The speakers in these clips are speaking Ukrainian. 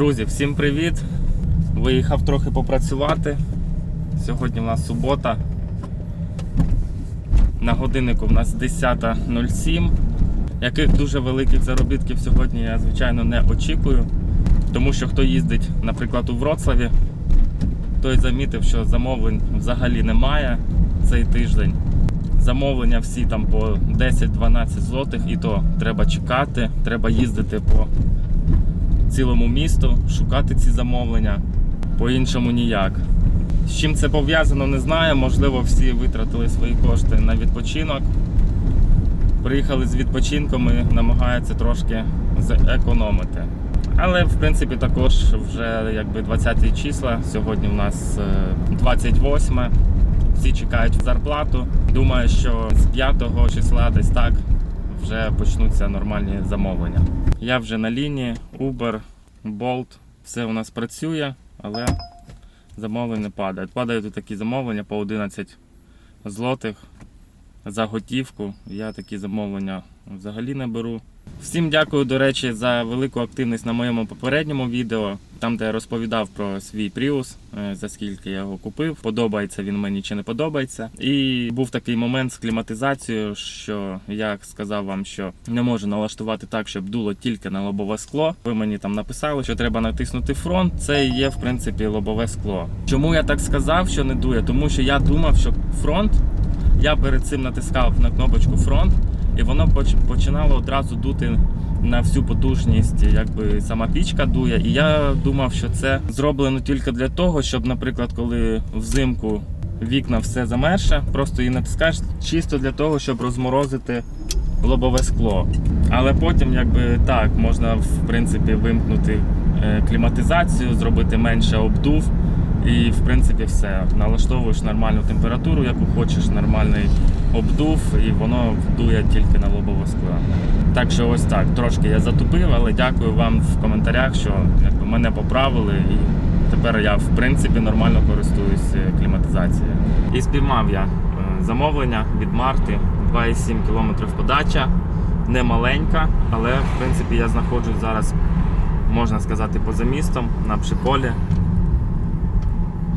Друзі, всім привіт! Виїхав трохи попрацювати. Сьогодні в нас субота. На годиннику в нас 10.07. Яких дуже великих заробітків сьогодні я, звичайно, не очікую. Тому що хто їздить, наприклад, у Вроцлаві, той замітив, що замовлень взагалі немає цей тиждень. Замовлення всі там по 10-12 злотих, і то треба чекати, треба їздити по цілому місту, шукати ці замовлення. По-іншому ніяк. З чим це пов'язано, не знаю. Можливо, всі витратили свої кошти на відпочинок. Приїхали з відпочинком і намагаються трошки зекономити. Але в принципі також вже якби 20 числа. Сьогодні у нас е, 28. Всі чекають зарплату. Думаю, що з 5 числа десь так вже почнуться нормальні замовлення. Я вже на лінії, Uber, Bolt, все у нас працює, але замовлення падають. Падають тут такі замовлення по 11 злотих за готівку. Я такі замовлення взагалі не беру. Всім дякую, до речі, за велику активність на моєму попередньому відео, там де я розповідав про свій Prius, е, за скільки я його купив. Подобається він мені чи не подобається. І був такий момент з кліматизацією, що я сказав вам, що не можу налаштувати так, щоб дуло тільки на лобове скло. Ви мені там написали, що треба натиснути фронт. Це і є в принципі лобове скло. Чому я так сказав, що не дує? Тому що я думав, що фронт. Я перед цим натискав на кнопочку фронт, і воно поч- починало одразу дути на всю потужність, якби сама пічка дує. І я думав, що це зроблено тільки для того, щоб, наприклад, коли взимку вікна все замерше, просто її натискаєш чисто для того, щоб розморозити лобове скло. Але потім, якби так, можна в принципі вимкнути е, кліматизацію, зробити менше обдув. І в принципі все. Налаштовуєш нормальну температуру, яку хочеш, нормальний обдув, і воно вдує тільки на лобове скло. Так що ось так. Трошки я затупив, але дякую вам в коментарях, що якби, мене поправили, і тепер я в принципі нормально користуюсь е, кліматизацією. І спіймав я е, замовлення від Марти 2,7 км подача. Не маленька, але в принципі я знаходжусь зараз, можна сказати, поза містом на Пшиполі.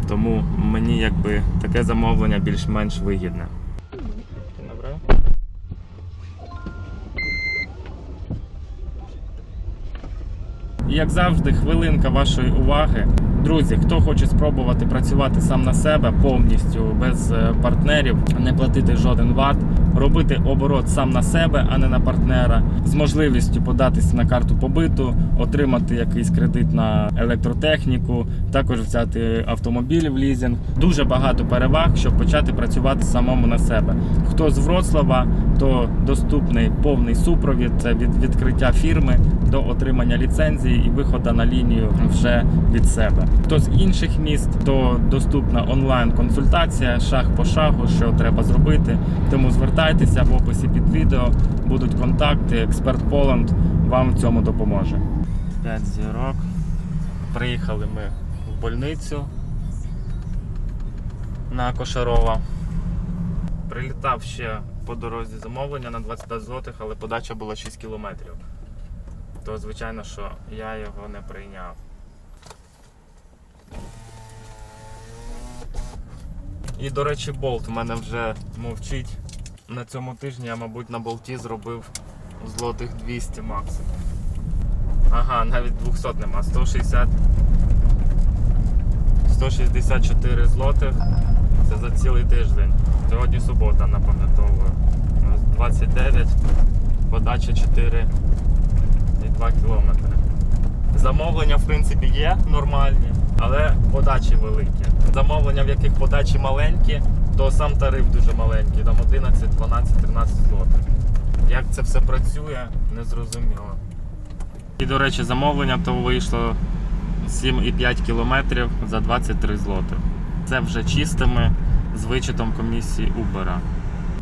Тому мені якби таке замовлення більш-менш вигідне. Як завжди, хвилинка вашої уваги. Друзі, хто хоче спробувати працювати сам на себе повністю без е, партнерів, не платити жоден ват, робити оборот сам на себе, а не на партнера, з можливістю податись на карту побиту, отримати якийсь кредит на електротехніку, також взяти автомобіль в лізинг. Дуже багато переваг, щоб почати працювати самому на себе. Хто з Вроцлава, то доступний повний супровід це від відкриття фірми до отримання ліцензії і виходу на лінію вже від себе. Хто з інших міст, то доступна онлайн-консультація шаг по шагу, що треба зробити. Тому звертайтеся в описі під відео, будуть контакти. Експерт Поланд вам в цьому допоможе. 5 зірок. Приїхали ми в больницю на Кошарова. Прилітав ще по дорозі замовлення на 25 злотих, але подача була 6 кілометрів. То звичайно, що я його не прийняв. І, до речі, болт в мене вже мовчить. На цьому тижні я, мабуть, на болті зробив злотих 200 максимум. Ага, навіть 200 нема, 160. 164 злотих. Це за цілий тиждень. Сьогодні субота, напам'ятовую. 29, подача 4 і 2 кілометри. Замовлення, в принципі, є нормальні, але подачі великі. Замовлення, в яких подачі маленькі, то сам тариф дуже маленький, там 11, 12, 13 злотих. Як це все працює, не зрозуміло. І, до речі, замовлення то вийшло 7,5 кілометрів за 23 злотих. Це вже чистими з вичетом комісії Uber.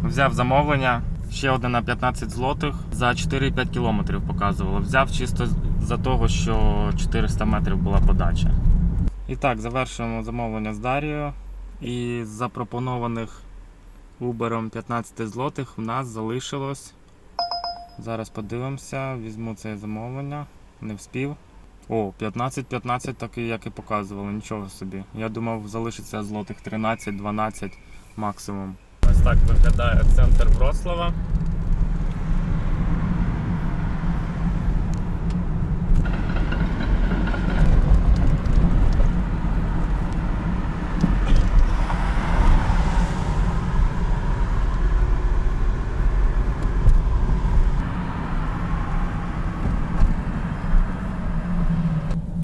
Взяв замовлення ще одне на 15 злотих за 4,5 кілометрів показувало. Взяв чисто за того, що 400 метрів була подача. І так, завершуємо замовлення з Дарією. І з запропонованих Uber 15 злотих в нас залишилось. Зараз подивимося, візьму це замовлення, не вспів. О, 15-15 такий, як і показували, нічого собі. Я думав, залишиться злотих 13-12 максимум. Ось так виглядає центр Вроцлава.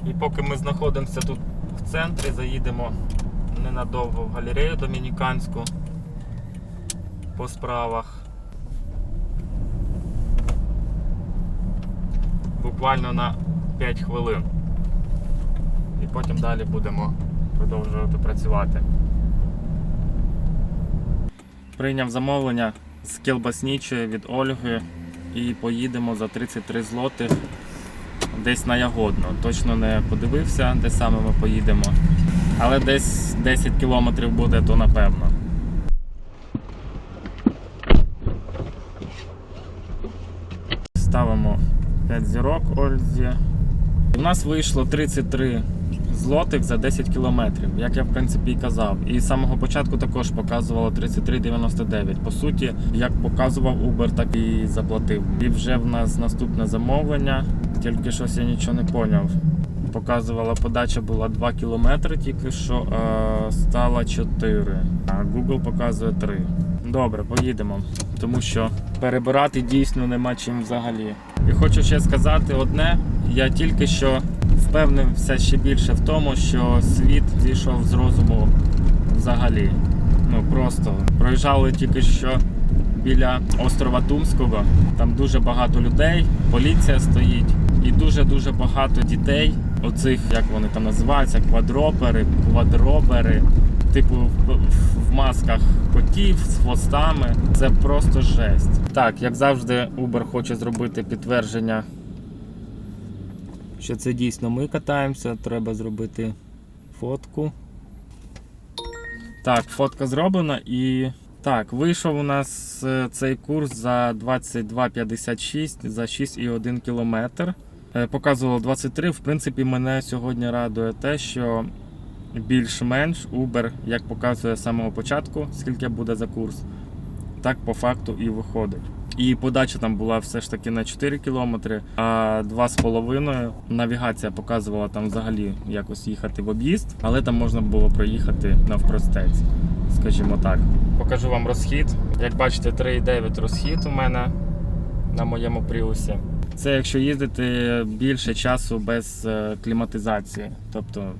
І поки ми знаходимося тут в центрі, заїдемо ненадовго в галерею домініканську по справах. Буквально на 5 хвилин. І потім далі будемо продовжувати працювати. Прийняв замовлення з кілбаснічої від Ольги і поїдемо за 33 злотих десь на Ягодно. Точно не подивився, де саме ми поїдемо. Але десь 10 кілометрів буде, то напевно. Ставимо 5 зірок Ользі. У нас вийшло 33 злотих за 10 кілометрів, як я в принципі і казав. І з самого початку також показувало 33,99. По суті, як показував Uber, так і заплатив. І вже в нас наступне замовлення. Тільки щось я нічого не поняв. Показувала подача була 2 кілометри тільки що, а стала 4. А Google показує 3. Добре, поїдемо. Тому що перебирати дійсно нема чим взагалі. І хочу ще сказати одне: я тільки що впевнився ще більше в тому, що світ зійшов з розуму взагалі. Ну просто проїжджали тільки що біля острова Тумського. Там дуже багато людей, поліція стоїть, і дуже-дуже багато дітей. Оцих, як вони там називаються, квадропери, квадробери, типу в, масках котів з хвостами. Це просто жесть. Так, як завжди, Uber хоче зробити підтвердження, що це дійсно ми катаємося. Треба зробити фотку. Так, фотка зроблена і. Так, вийшов у нас е, цей курс за 22,56 за 6,1 кілометр. Е, Показувало 23. В принципі, мене сьогодні радує те, що більш-менш Uber, як показує з самого початку, скільки буде за курс, так по факту і виходить. І подача там була все ж таки на 4 кілометри, а 2,5. Навігація показувала там взагалі якось їхати в об'їзд, але там можна було проїхати навпростець, скажімо так. Покажу вам розхід. Як бачите, 3,9 розхід у мене на моєму пріусі. Це якщо їздити більше часу без е, кліматизації. Тобто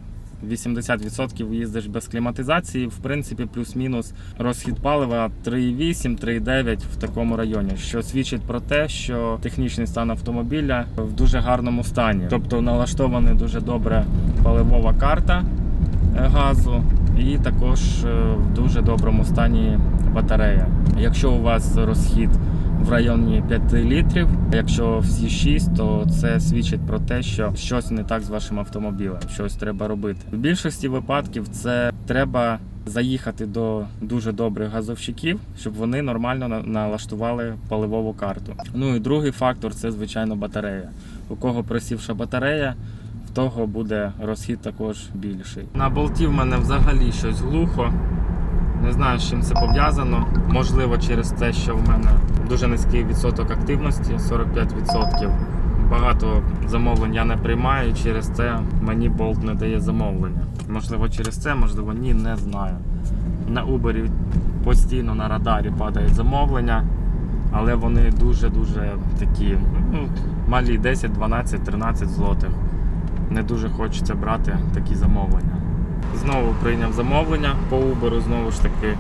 80% їздиш без кліматизації, в принципі, плюс-мінус розхід палива 3,8-3,9 в такому районі, що свідчить про те, що технічний стан автомобіля в дуже гарному стані. Тобто налаштована дуже добре паливова карта е, газу, і також е, в дуже доброму стані батарея. Якщо у вас розхід в районі 5 літрів, якщо всі 6, то це свідчить про те, що щось не так з вашим автомобілем, щось треба робити. В більшості випадків це треба заїхати до дуже добрих газовщиків, щоб вони нормально налаштували паливову карту. Ну і другий фактор це звичайно батарея. У кого просівша батарея, в того буде розхід також більший. На болті в мене взагалі щось глухо. Не знаю, з чим це пов'язано. Можливо, через те, що в мене дуже низький відсоток активності 45%. Багато замовлень я не приймаю, і через це мені болт не дає замовлення. Можливо, через це, можливо, ні, не знаю. На Uber постійно на радарі падають замовлення, але вони дуже-дуже такі ну, малі 10, 12, 13 злотих. Не дуже хочеться брати такі замовлення. Знову прийняв замовлення по Uber, знову ж таки,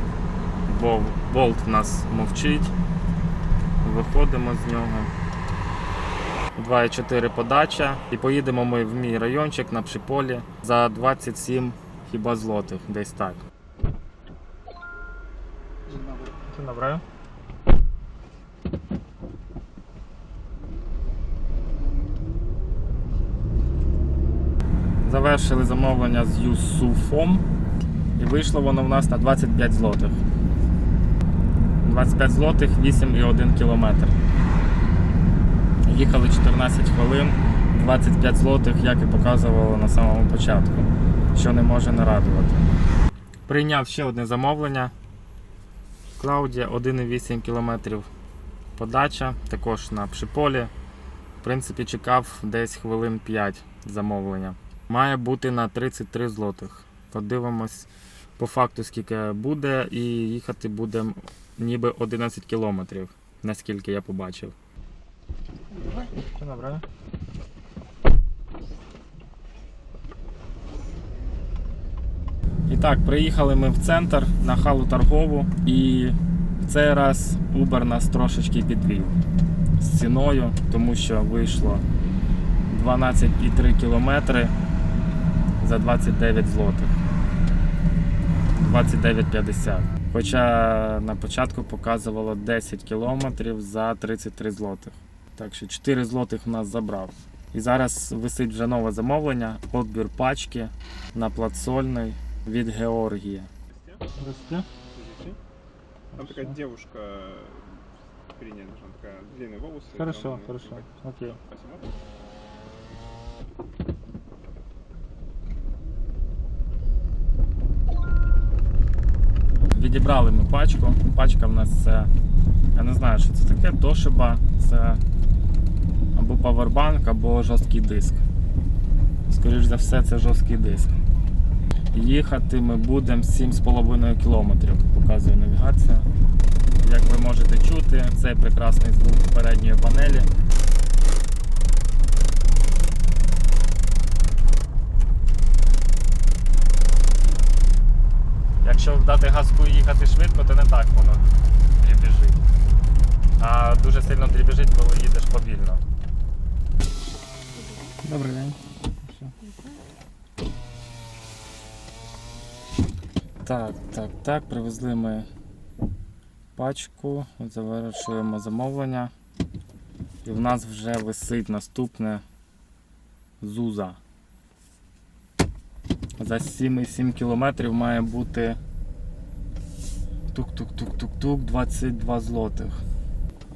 бо болт в нас мовчить. Виходимо з нього. 2,4 подача. І поїдемо ми в мій райончик на Пшиполі за 27 хіба злотих, десь так. Dzień Завершили замовлення з Юсуфом і вийшло воно в нас на 25 злотих. 25 злотих 8,1 кілометр. Їхали 14 хвилин 25 злотих, як і показувало на самому початку, що не може не радувати. Прийняв ще одне замовлення. Клаудія 1,8 км подача, також на пшиполі. В принципі, чекав десь хвилин 5 замовлення. Має бути на 33 злотих. Подивимось по факту, скільки буде, і їхати буде ніби 11 кілометрів, наскільки я побачив. Все добре. І так, приїхали ми в центр на халу торгову і в цей раз Uber нас трошечки підвів з ціною, тому що вийшло 12,3 кілометри за 29 злотих. 29,50. Хоча на початку показувало 10 кілометрів за 33 злотих. Так що 4 злотих в нас забрав. І зараз висить вже нове замовлення, відбір пачки на плацольний від Георгія. Здравствуйте. Там такая девушка принята, там такая длинные волосы. Хорошо, хорошо. Окей. Спасибо. Відібрали ми пачку. Пачка в нас це. Я не знаю, що це таке. Тошиба, це або павербанк, або жорсткий диск. Скоріш за все, це жорсткий диск. Їхати ми будемо 7,5 кілометрів, показує навігація. Як ви можете чути, цей прекрасний звук передньої панелі. Якщо вдати газку і їхати швидко, то не так воно дрібіжить. А дуже сильно дрібіжить, коли їдеш повільно. Добрий день. Так, так, так, привезли ми пачку, завершуємо замовлення. І в нас вже висить наступне Зуза. За 7,7 кілометрів має бути тук-тук-тук-тук-тук 22 злотих.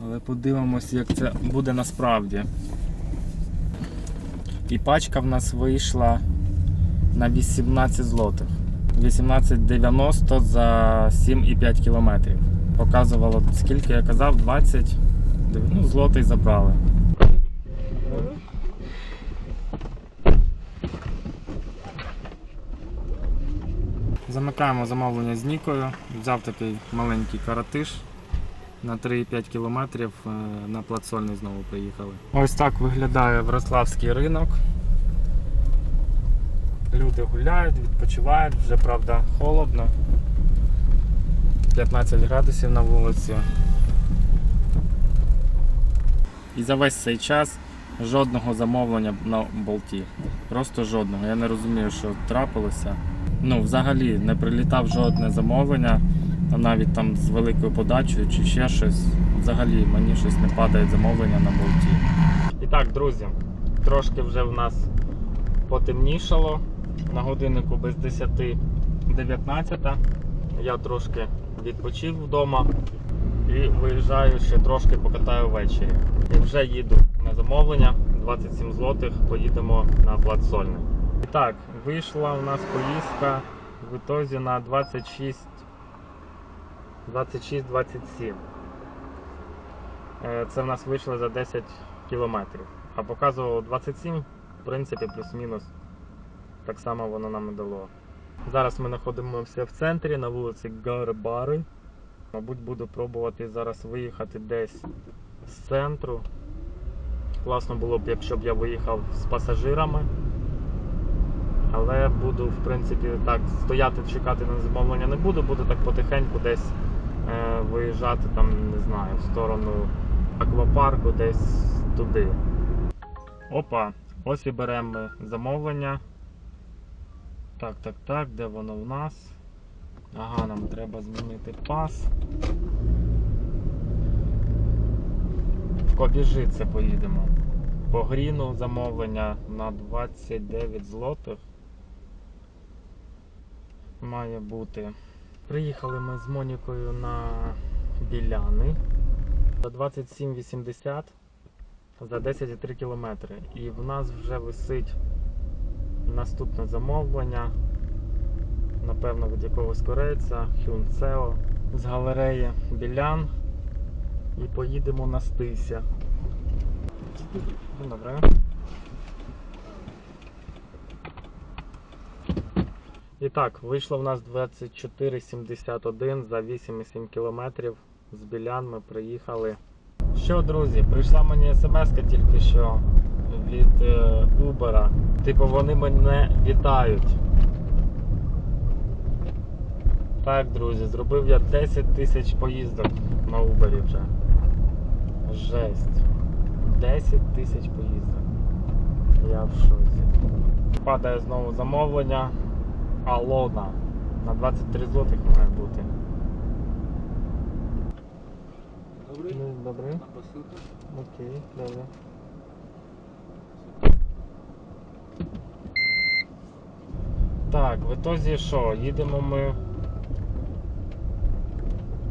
Але подивимось, як це буде насправді. І пачка в нас вийшла на 18 злотих. 18,90 за 7,5 кілометрів. Показувало скільки я казав, 20 ну, злотий забрали. Замикаємо замовлення з Нікою. Взяв такий маленький каратиш на 3,5 кілометрів е, на плацольний знову приїхали. Ось так виглядає Вроцлавський ринок. Люди гуляють, відпочивають, вже правда холодно. 15 градусів на вулиці. І за весь цей час жодного замовлення на болті. Просто жодного. Я не розумію, що трапилося. Ну, взагалі не прилітав жодне замовлення, а навіть там з великою подачею чи ще щось. Взагалі мені щось не падає замовлення на болті. І так, друзі, трошки вже в нас потемнішало. На годиннику без 10 19. Я трошки відпочив вдома і виїжджаю ще трошки покатаю ввечері. І вже їду на замовлення 27 злотих, поїдемо на плац Сольний. І так, вийшла у нас поїздка в ітозі на 26 26-27. Е, Це в нас вийшло за 10 кілометрів. А показувало 27, в принципі, плюс-мінус. Так само воно нам і дало. Зараз ми знаходимося в центрі на вулиці Гарбари. Мабуть, буду пробувати зараз виїхати десь з центру. Класно було б, якщо б я виїхав з пасажирами. Але буду, в принципі, так, стояти, чекати на замовлення не буду, буду так потихеньку десь е, виїжджати, там, не знаю, в сторону аквапарку, десь туди. Опа, ось і беремо замовлення. Так, так, так, де воно в нас? Ага, нам треба змінити пас. В Кобіжице поїдемо. По гріну замовлення на 29 злотих. Має бути. Приїхали ми з Монікою на Біляни за 27,80. за 10,3 кілометри. І в нас вже висить наступне замовлення. Напевно, від якогось корейця, Hyundai з галереї Білян. І поїдемо на Стися. Добре. І так, вийшло в нас 24,71 за 8,7 кілометрів. З Білян ми приїхали. Що, друзі, прийшла мені смс тільки що від е, Uber. Типу вони мене вітають. Так, друзі, зробив я 10 тисяч поїздок на Uber вже. Жесть. 10 тисяч поїздок. Я в шоці. Падає знову замовлення. Алона. На 23 злотих має бути. Добрий? Ну, добре. На посилку. Окей, добре. Так, в ітозі що? Їдемо ми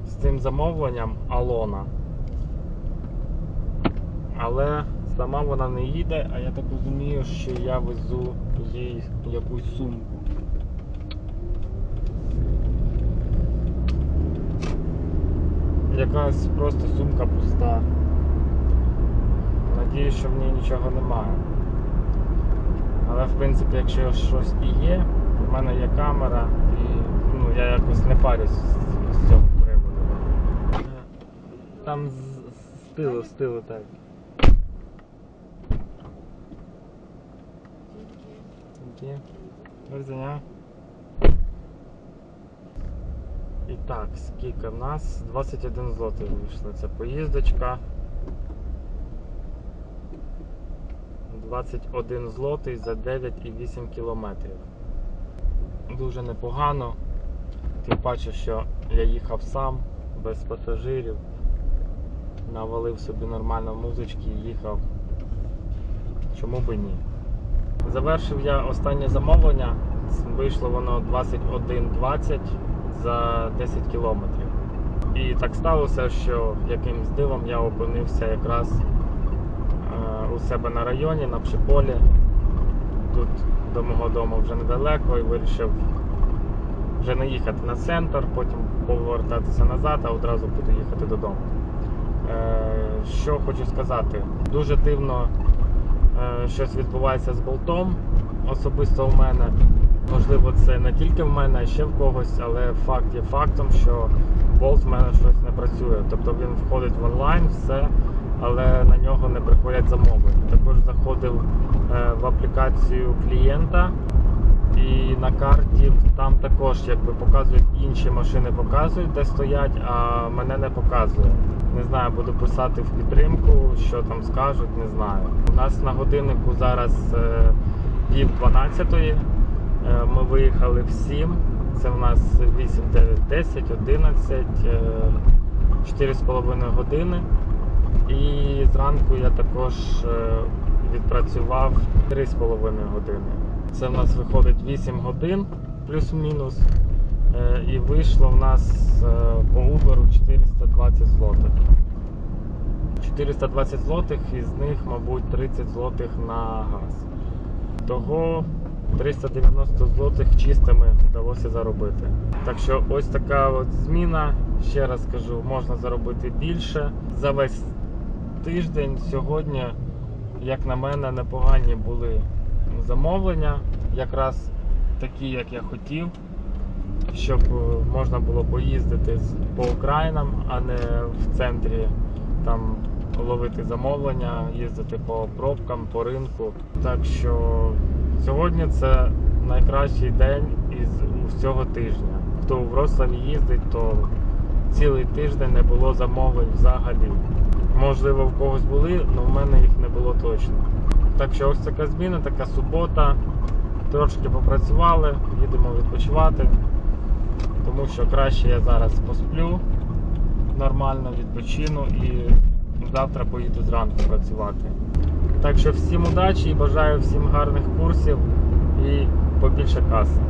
з цим замовленням Алона. Але сама вона не їде, а я так розумію, що я везу їй якусь сумку. Якась просто сумка пуста. Надіюсь, що в ній нічого немає. Але в принципі, якщо щось і є, в мене є камера і ну, я якось не парюсь з, цього приводу. Там з, тилу, з тилу так. Окей. Везення. І так, скільки в нас? 21 злотий вийшла ця поїздочка. 21 злотий за 9,8 кілометрів. Дуже непогано. Тим паче, що я їхав сам, без пасажирів. Навалив собі нормально музички і їхав. Чому би ні? Завершив я останнє замовлення. Вийшло воно 21.20 за 10 кілометрів. І так сталося, що якимсь дивом я опинився якраз е, у себе на районі, на Пшиполі. Тут до мого дому вже недалеко і вирішив вже не їхати на центр, потім повертатися назад, а одразу буду їхати додому. Е, Що хочу сказати, дуже дивно е, щось відбувається з болтом, особисто у мене. Можливо, це не тільки в мене, а ще в когось, але факт є фактом, що болт в мене щось не працює. Тобто він входить в онлайн, все, але на нього не приходять замовлення. Також заходив е, в аплікацію клієнта і на карті там також якби показують інші машини, показують, де стоять, а мене не показує. Не знаю, буду писати в підтримку, що там скажуть, не знаю. У нас на годиннику зараз е, пів 12 Е, Ми виїхали в 7. Це в нас 8, 9, 10, 11, е, 4,5 години. І зранку я також е, відпрацював 3,5 години. Це в нас виходить 8 годин плюс-мінус. Е, І вийшло в нас е, по Uber 420 злотих. 420 злотих, із них, мабуть, 30 злотих на газ. Того 390 злотих чистими вдалося заробити. Так що ось така от зміна. Ще раз кажу, можна заробити більше. За весь тиждень сьогодні, як на мене, непогані були замовлення, якраз такі, як я хотів, щоб е, можна було поїздити по Українам, а не в центрі там ловити замовлення, їздити по пробкам, по ринку. Так що сьогодні це найкращий день із цього тижня. Хто у Вроцлаві їздить, то цілий тиждень не було замовлень взагалі. Можливо, в когось були, але в мене їх не було точно. Так що ось така зміна, така субота. Трошки попрацювали, їдемо відпочивати, тому що краще я зараз посплю нормально, відпочину і завтра поїду зранку працювати. Так що всім удачі і бажаю всім гарних курсів і побільше каси.